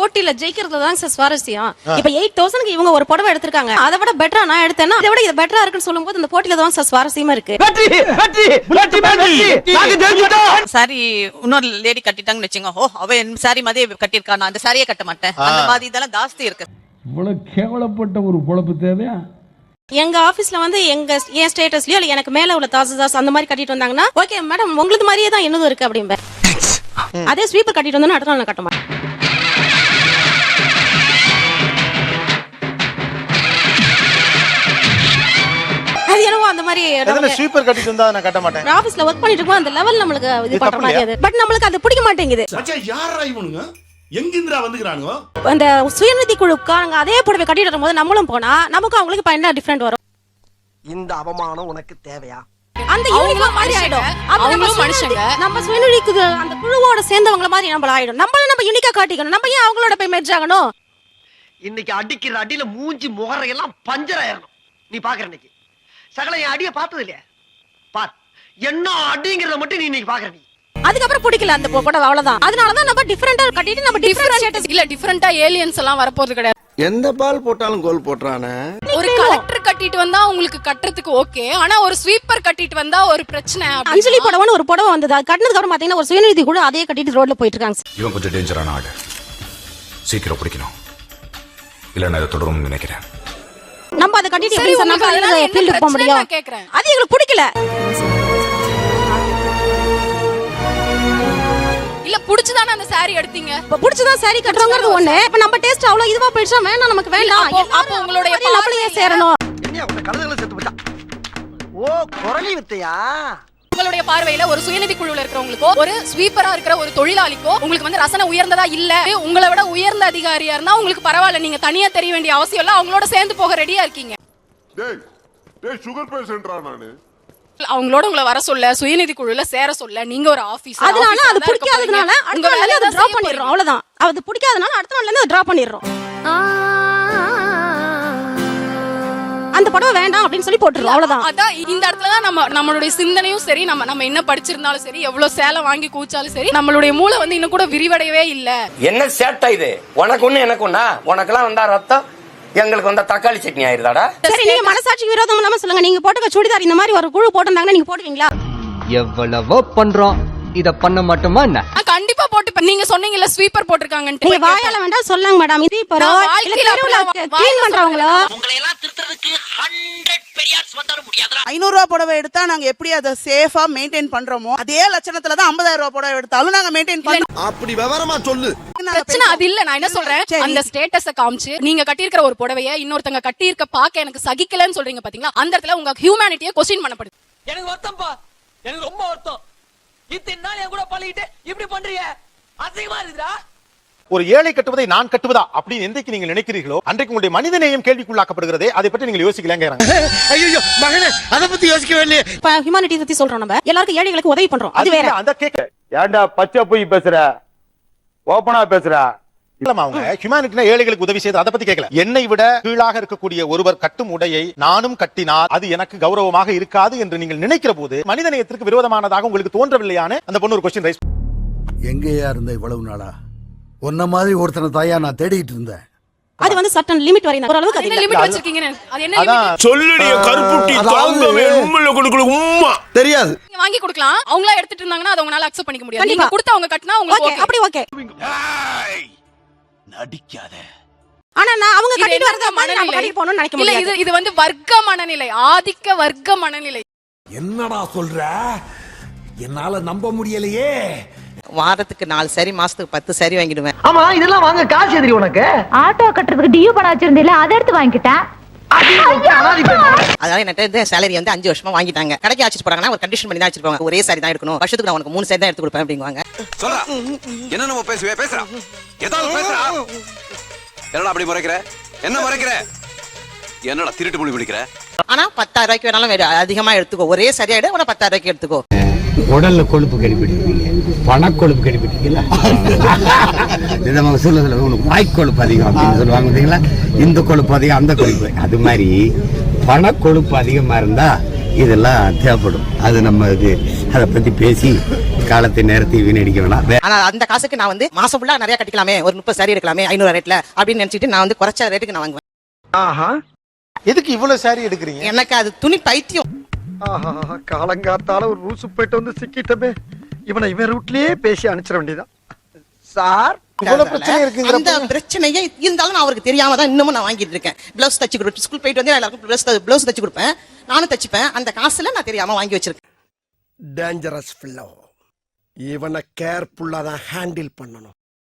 போட்டியில ஜெயிக்கிறது தான் சார் சுவாரஸ்யம். இப்ப எயிட் தௌசண்ட்க்கு இவங்க ஒரு புடவை எடுத்திருக்காங்க. அதை விட பெட்டரா நான் எடுத்தேன்னா அதை விட இது பெட்டரா இருக்குன்னு சொல்லும்போது இந்த போட்டியில தான் சார் சுவாரஸ்யமா இருக்கு. சாரி இன்னொரு லேடி கட்டிட்டாங்கன்னு வச்சுங்க ஓ அவ என் சாரி மாதிரி கட்டியிருக்கா. நான் அந்த சாரியே கட்ட மாட்டேன். அந்த மாதிரி இதெல்லாம் ஜாஸ்தி இருக்கு. இவ்வளவு கேவலப்பட்ட ஒரு பொழப்பு தேவையா? எங்க ஆபீஸ்ல வந்து எங்க என் ஸ்டேட்டஸ்லயோ இல்ல எனக்கு மேல உள்ள தாசதாஸ் அந்த மாதிரி கட்டிட்டு வந்தாங்கன்னா ஓகே மேடம் உங்களுக்கு மாதிரியே தான் என்னதும் இருக்கு அப்படிம்பேன். அதே ஸ்வீப்பர் கட்டிட்டு வந்தோம்னா அடுத்த நாள் நான் கட்ட மாட்டேன். ஸ்வீப்பர் கட்டிட்டு வந்தா நான் கட்ட மாட்டேன். ஆபீஸ்ல ஒர்க் பண்ணிட்டு இருக்கோம் அந்த லெவல் நம்மளுக்கு இது பண்ற தப்பு மாதிரி அது பட் நம்மளுக்கு அது பிடிக்க மாட்டேங்குது. மச்சான் யாரா இவனுங்க? எங்கிந்திரா வந்துக்கிறானுங்க? அந்த சுயநிதி குழுக்காரங்க அதே புடவை கட்டிட்டு வரும்போது நம்மளும் போனா நமக்கும் அவங்களுக்கு என்ன டிஃபரெண்ட் வரும்? இந்த அவமானம் உனக்கு தேவையா? அந்த யூனிஃபார்ம் மாதிரி ஆயிடும். அப்ப நம்ம அவங்களும் மனுஷங்க மனுஷங்க. நம்ம சுயநிதிக்கு அந்த குழுவோட சேர்ந்தவங்கள மாதிரி நம்மள ஆயிடும். நம்மள நம்ம யூனிக்கா காட்டிக்கணும். நம்ம ஏன் அவங்களோட போய் மெர்ஜ் ஆகணும்? இன்னைக்கு அடிக்கிற அடியில மூஞ்சி முகரையெல்லாம் பஞ்சர் ஆயிரணும். நீ பாக்குற இன்னைக்கு. சகல என் அடிய பார்த்தது இல்லையா? பார் என்ன அடிங்கிறத மட்டும் நீ இன்னைக்கு பாக்குற நீ. அதுக்கப்புறம் பிடிக்கல அந்த புடவை அவ்வளவுதான். அதனாலதான் நம்ம டிஃபரெண்டா கட்டிட்டு நம்ம டிஃபரெண்ட் இல்ல டிஃபரண்டா ஏலியன்ஸ் எல்லாம் வரப்போறது கிடையாது. எந்த பால் போட்டாலும் கோல் போட்டுறானே? ஒரு கலெக்டர் கட்டிட்டு வந்தா உங்களுக்கு கட்டுறதுக்கு ஓகே ஆனா ஒரு ஸ்வீப்பர் கட்டிட்டு வந்தா ஒரு பிரச்சனை அஞ்சலி புடவைன்னு ஒரு புடவை வந்தது. அது கட்டினதுக்கு அப்புறம் பாத்தீங்கன்னா ஒரு சுயநிதி கூட அதே கட்டிட்டு ரோட்ல போயிட்டு இருக்காங்க இவன் கொஞ்சம் டேஞ்சரான ஆடு சீக்கிரம் பிடிக்கணும். இல்ல நான் இதை தொடரும்னு நினைக்கிறேன். அதை கட்டிட்டு சரி, எப்படி சார் ஃபீல்டுக்கு போக முடியும்? நான் கேக்குறேன். அது எங்களுக்கு பிடிக்கல. இல்ல புடிச்சுதானே அந்த saree எடுத்தீங்க? இப்ப புடிச்சுதான் சரி கட்டுறோங்கிறது ஒண்ணு. இப்ப நம்ம டேஸ்ட் அவ்வளவு இதுவா போயிடுச்சா வேணாம் நமக்கு வேண்டாம். அப்போ- உங்களுடைய நம்மளையே சேரணும். என்ன உங்க கழுதுகளை செத்து போச்சா ஓ குரலி வித்தையா? உங்களுடைய பார்வையில ஒரு சுயநிதி குழுல இருக்கிறவங்களுக்கோ ஒரு ஸ்வீப்பரா இருக்கிற ஒரு தொழிலாளிக்கோ உங்களுக்கு வந்து ரசனை உயர்ந்ததா இல்ல? உங்களை விட உயர்ந்த அதிகாரியா இருந்தா உங்களுக்கு பரவாயில்ல. நீங்க தனியா தெரிய வேண்டிய அவசியம் இல்ல. அவங்களோட சேர்ந்து போக ரெடியா இருக்கீங்க. டேய் டேய் சுகர் பேஷண்டா நானு. அவங்களோட உங்களை வர சொல்ல சுயநிதி குழுல சேர சொல்ல நீங்க ஒரு ஆபீஸ் அதனால அது பிடிக்காததுனால அடுத்த நாள்ல இருந்து அதை டிரா பண்ணிடுறோம். அவ்வளவுதான். அது பிடிக்காதனால அடுத்த நாள்ல இருந்து அதை டிரா பண்ணிடுறோம். அந்த படம் வேண்டாம் அப்படின்னு சொல்லி போட்டுருவோம் அவ்வளவுதான். அதான் இந்த இடத்துல தான் நம்ம நம்மளுடைய சிந்தனையும் சரி நம்ம நம்ம என்ன படிச்சிருந்தாலும் சரி எவ்வளவு சேலை வாங்கி கூச்சாலும் சரி நம்மளுடைய மூளை வந்து இன்னும் கூட விரிவடையவே இல்ல. என்ன சேட்டா இது? உனக்கு ஒண்ணு எனக்கு ஒண்ணா? உனக்கெல்லாம் வந்தா ரத்தம் எங்களுக்கு வந்தா தக்காளி சட்னி ஆயிருதாடா? சரி நீங்க மனசாட்சிக்கு விரோதம் இல்லாம சொல்லுங்க. நீங்க போட்டுக்க சுடிதார் இந்த மாதிரி ஒரு குழு போட்டிருந்தாங்கன்னா நீங்க போடுவீங்களா? எவ்வளவோ பண்றோம். இத பண்ண மாட்டோமா என்ன? கண்டிப்பா போட்டு நீங்க சொன்னீங்கல்ல ஸ்வீப்பர் போட்டிருக்காங்கன்ட்டு. நீங்க வாயால வேண்டாம் சொல்லுங்க மேடம். இது இப்போ க்ளீன் பண்றவங்களோ? உங்களை எல்லாம் திருத்துறதுக்கு ஹண்ட்ரட் பெரியார்ஸ் வந்தாலும் முடியாதுடா. ஐநூறு ரூபா புடவை எடுத்தா நாங்க எப்படி அதை சேஃபா மெயின்டைன் பண்றோமோ அதே லட்சணத்துல தான் ஐம்பதாயிரம் ரூபாய் புடவை எடுத்தாலும் நாங்க மெயின்டைன் பண்றோம் அப்படி விவரமா சொல்லு. பிரச்சனை அது இல்ல நான் என்ன சொல்றேன். அந்த ஸ்டேட்டஸ காமிச்சு நீங்க கட்டியிருக்கிற ஒரு புடவைய இன்னொருத்தங்க கட்டியிருக்க பாக்க எனக்கு சகிக்கலன்னு சொல்றீங்க பாத்தீங்களா? அந்த இடத்துல உங்க ஹியூமனிட்டியை கொஸ்டின் பண்ணப்படுது. எனக்கு வருத்தம்ப்பா எனக்கு ரொம்ப வருத்தம். இத்தனை நாள் என் கூட பழகிட்டு இப்படி பண்றீங்க? அசிங்கமா இருக்குதா ஒரு ஏழை கட்டுவதை நான் கட்டுவதா அப்படின்னு எந்தைக்கு நீங்கள் நினைக்கிறீர்களோ அன்றைக்கு உங்களுடைய மனிதநேயம் கேள்விக்குள்ளாக்கப்படுகிறதே அதை பற்றி நீங்கள் யோசிக்கலங்கிறாங்க ஐயோ மகனே அத பத்தி யோசிக்கவே இல்லையே. இப்ப ஹியூமானிட்டி பத்தி சொல்றோம் நம்ம. எல்லாருக்கும் ஏழைகளுக்கு உதவி பண்றோம். அது வேற. அந்த கேட்க ஏன்டா பச்சை போய் பேசுற? ஓப்பனா பேசுற? அவங்க ஹியூமானிட்டினா ஏழைகளுக்கு உதவி செய்து அதை பத்தி கேட்கல என்னை விட கீழாக இருக்கக்கூடிய ஒருவர் கட்டும் உடையை நானும் கட்டினால் அது எனக்கு கௌரவமாக இருக்காது என்று நீங்கள் நினைக்கிற போது மனிதநேயத்திற்கு விரோதமானதாக உங்களுக்கு தோன்றவில்லையான அந்த பொண்ணு ஒரு கொஸ்டின் ரைஸ் எங்கேயா இருந்த இவ்வளவு நாளா? உன்ன மாதிரி ஒருத்தனை தாயா நான் தேடிட்டு இருந்தேன். அது வந்து சட்டன் லிமிட் வரை. ஓரளவுக்கு அது. லிமிட் வச்சிருக்கீங்க? அது என்ன சொல்லுடிய கருப்புட்டி தாங்கவே உண்மையில கொடுக்கல உம்மா. தெரியாது. நீங்க வாங்கி கொடுக்கலாம். அவங்களா எடுத்துட்டு இருந்தாங்கன்னா அதை உங்களால அக்செப்ட் பண்ணிக்க முடியாது. நீங்க. கொடுத்து அவங்க கட்டினா உங்களுக்கு ஓகே. அப்படி ஓகே நடிக்காத. ஆனா நான் அவங்க கட்டிட்டு வரத மனநிலை? கட்டிட்டு நினைக்க இல்ல முடியாது. இது இது வந்து வர்க்க மனநிலை ஆதிக்க வர்க்க மனநிலை. என்னடா சொல்ற? என்னால நம்ப முடியலையே. வாரத்துக்கு நாலு சரி மாசத்துக்கு பத்து சரி வாங்கிடுவேன். ஆமா இதெல்லாம் வாங்க காசு எதிரி உனக்கு. ஆட்டோ கட்டுறதுக்கு டியூ பணம் வச்சிருந்தீல அதை எடுத்து வாங்கிட்டேன். அதனால என்கிட்ட சேலரி வந்து அஞ்சு வருஷமா வாங்கிட்டாங்க. கடைக்கு வச்சுட்டு போறாங்கன்னா ஒரு கண்டிஷன் பண்ணி தான் வச்சிருப்பாங்க ஒரே சாரி தான் எடுக்கணும். வருஷத்துக்கு நான் உனக்கு மூணு சாரி தான் எடுத்து கொடுப்பேன் அப்படிங்குவாங்க. சொல்றா. என்ன நம்ம பேசுவே? பேசுறா. ஏதாவது பேசுறா. என்னடா அப்படி முறைக்கிற? என்ன முறைக்கிற? என்னடா திருட்டு மொழி பிடிக்கிற? ஆனா பத்தாயிரம் ரூபாய்க்கு வேணாலும் வேற அதிகமா எடுத்துக்கோ. ஒரே சரியா எடு உன பத்தாயிரம் ரூபாய்க்கு எடுத்துக்கோ. உடல்ல கொழுப்பு கடிப்பிடிப்பீங்க பணக்கொழுப்பு கடிப்பிட்டீங்களா இது நம்ம உனக்கு வாய்க்கொழுப்பு அதிகம் அப்படின்னு சொல்லுவாங்க பார்த்தீங்களா? இந்த கொழுப்பு அதிகம் அந்த கொழுப்பு. அது மாதிரி பணக்கொழுப்பு அதிகமா இருந்தா இதெல்லாம் தேவைப்படும். அது நம்ம இது அதை பத்தி பேசி காலத்தை நேரத்தை வீணடிக்க வேணாம். வே- ஆனா அந்த காசுக்கு நான் வந்து மாசம் ஃபுல்லா நிறைய கட்டிக்கலாமே. ஒரு முப்பது சாரி எடுக்கலாமே ஐநூறு ரேட்ல அப்படின்னு நினைச்சிட்டு நான் வந்து குறைச்ச ரேட்டுக்கு நான் வாங்குவேன். ஆஹா. எதுக்கு இவ்வளவு சாரி எடுக்கிறீங்க? எனக்கு அது துணி பைத்தியம். ஆஹா காலங்காத்தால ஒரு ரூசு போயிட்டு வந்து சிக்கிட்டமே. இவனை இவன் ரூட்லயே பேசி அனுப்பிச்சிட வேண்டியதான் சார் அந்த பிரச்சனையே இருந்தாலும் நான் அவருக்கு தெரியாம தான் இன்னமும் நான் வாங்கிட்டு இருக்கேன். பிளவுஸ் தச்சு கொடுப்பேன் ஸ்கூல் போயிட்டு வந்து எல்லாருக்கும் பிளவுஸ் பிளவுஸ் தச்சு கொடுப்பேன். நானும் தச்சுப்பேன். அந்த காசுல நான் தெரியாம வாங்கி வச்சிருக்கேன். டேஞ்சரஸ் ஃபில்லோ இவனை கேர்ஃபுல்லா தான் ஹேண்டில் பண்ணணும்.